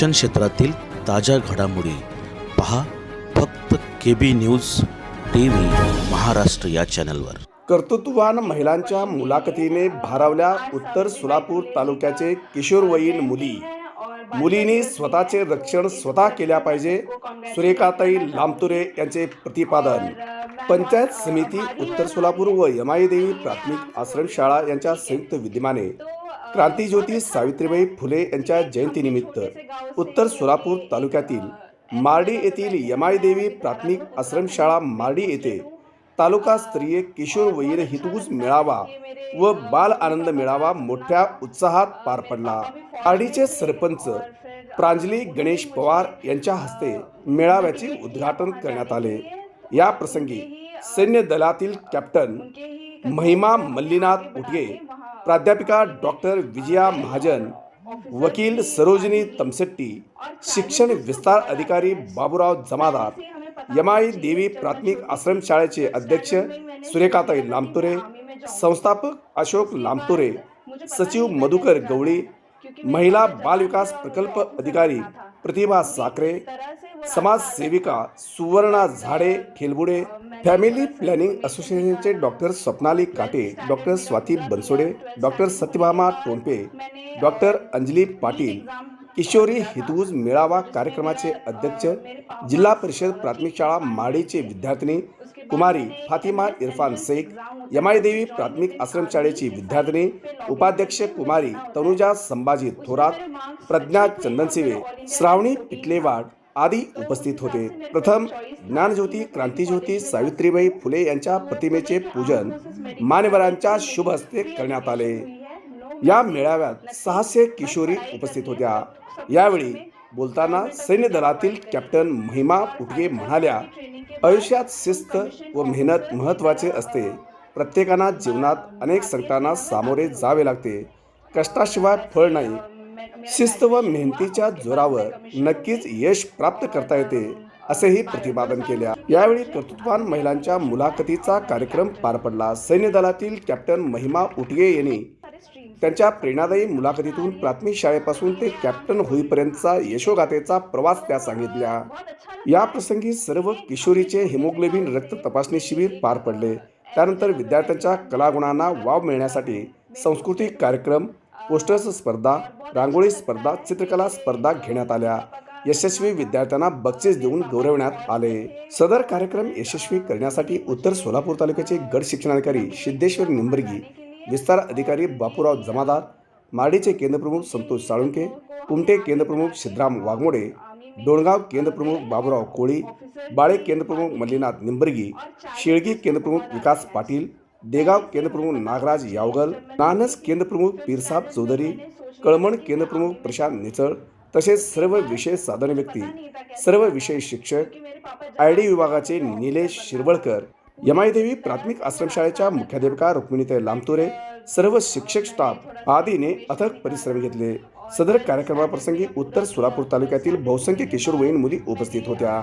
शिक्षण क्षेत्रातील ताज्या घडामोडी पहा फक्त K B news T V Maharashtra या चॅनलवर. कर्तृत्ववान महिलांच्या मुलाखतीने भारावल्या उत्तर सोलापूर तालुक्याचे किशोरवयीन मुली. मुलींनी स्वतःचे रक्षण स्वतः केल्या पाहिजे. सुरेखाताई लामतुरे यांचे प्रतिपादन. पंचायत समिती उत्तर सोलापूर व यमाईदेवी प्राथमिक आश्रमशाळा यांच्या संयुक्त विद्यमाने. क्रांतीज्योती सावित्रीबाई फुले यांच्या जयंतीनिमित्त उत्तर सोलापूर तालुक्यातील मार्डी येथील यमाईदेवी प्राथमिक आश्रमशाळा मार्डी येथे तालुकास्तरीय किशोरवयीन हितगुज मेळावा व बाल आनंद मेळावा मोठ्या उत्साहात पार पडला. आडीचे सरपंच प्रांजली गणेश पवार यांच्या हस्ते मेळाव्याचे उद्घाटन करण्यात आले. या प्रसंगी सैन्य दलातील कॅप्टन महिमा मल्लीनाथ उटगे प्राध्यापिका डॉक्टर विजया महाजन वकील सरोजिनी तमसेट्टी शिक्षण विस्तार अधिकारी बाबूराव जमादार यमाई देवी प्राथमिक आश्रमशाळेचे अध्यक्ष सुरेखाताई लामतुरे संस्थापक अशोक लामतुरे सचिव मधुकर गवळी महिला बालविकास प्रकल्प अधिकारी प्रतिभा साखरे समाजसेविका सुवर्णा झाडे खेलबुडे फॅमिली प्लॅनिंग असोसिएशनचे doctor Swapnali Kate doctor Swati Bansode doctor Satyabhama Tompe doctor Anjali Patil Kishori हितवूज मेळावा कार्यक्रमाचे अध्यक्ष जिल्हा परिषद प्राथमिक शाळा माडीचे विद्यार्थिनी कुमारी फातिमा इरफान शेख यमाईदेवी प्राथमिक आश्रमशाळेची विद्यार्थिनी उपाध्यक्ष कुमारी तनुजा संभाजी थोरात प्रज्ञा चंदनसिवे श्रावणी पिटलेवाड आदी उपस्थित होते. प्रथम ज्ञानज्योती क्रांतीज्योती सावित्रीबाई फुले यांच्या प्रतिमेचे पूजन मान्यवरांच्या शुभ हस्ते करण्यात आले. या मेळाव्यात सहाशे किशोरी उपस्थित होत्या. यावेळी बोलताना सैन्य दलातील कॅप्टन महिमा पुटगे म्हणाल्या आयुष्यात शिस्त व मेहनत महत्त्वाचे असते. प्रत्येकांना जीवनात अनेक संकटांना सामोरे जावे लागते. कष्टाशिवाय फळ नाही. शिस्त व मेहनतीच्या जोरावर नक्कीच यश प्राप्त करता येते असेही प्रतिपादन केल्या. यावेळी कर्तृत्वान महिलांच्या मुलाखतीचा कार्यक्रम पार पडला. सैन्य दलातील कॅप्टन महिमा उटगे यांनी त्यांच्या प्रेरणादायी मुलाखतीतून प्राथमिक शाळेपासून ते कॅप्टन होईपर्यंतचा यशोगाथेचा प्रवास त्या सांगितल्या. या प्रसंगी सर्व किशोरीचे हिमोग्लोबिन रक्त तपासणी शिबिर पार पडले. त्यानंतर विद्यार्थ्यांच्या कलागुणांना वाव मिळण्यासाठी सांस्कृतिक कार्यक्रम पोस्टर्स स्पर्धा रांगोळी स्पर्धा चित्रकला स्पर्धा घेण्यात आल्या. यशस्वी विद्यार्थ्यांना बक्षीस देऊन गौरवण्यात आले. सदर कार्यक्रम यशस्वी करण्यासाठी उत्तर सोलापूर तालुक्याचे गड शिक्षणाधिकारी सिद्धेश्वर निंबर्गी विस्तार अधिकारी बापूराव जमादार मार्डीचे केंद्रप्रमुख संतोष साळुंके कुमटे केंद्रप्रमुख सिद्धराम वाघमोडे डोणगाव केंद्रप्रमुख बाबूराव कोळी बाळे केंद्रप्रमुख मल्लीनाथ निंबर्गी शेळगी केंद्रप्रमुख विकास पाटील देगाव केंद्रप्रमुख नागराज यावगल नानस केंद्रप्रमुख पीरसाब चौधरी कळमण केंद्रप्रमुख प्रशांत निचळ तसेच सर्व विषय साधन व्यक्ती सर्व विषय शिक्षक आय डी विभागाचे निलेश शिरवळकर यमाईदेवी प्राथमिक आश्रमशाळेच्या मुख्याध्यापिका रुक्मिणीताई लांबतोरे सर्व शिक्षक स्टाफ आदीने अथक परिश्रम घेतले. सदर कार्यक्रमाप्रसंगी उत्तर सोलापूर तालुक्यातील बहुसंख्य किशोरवयीन मुली उपस्थित होत्या.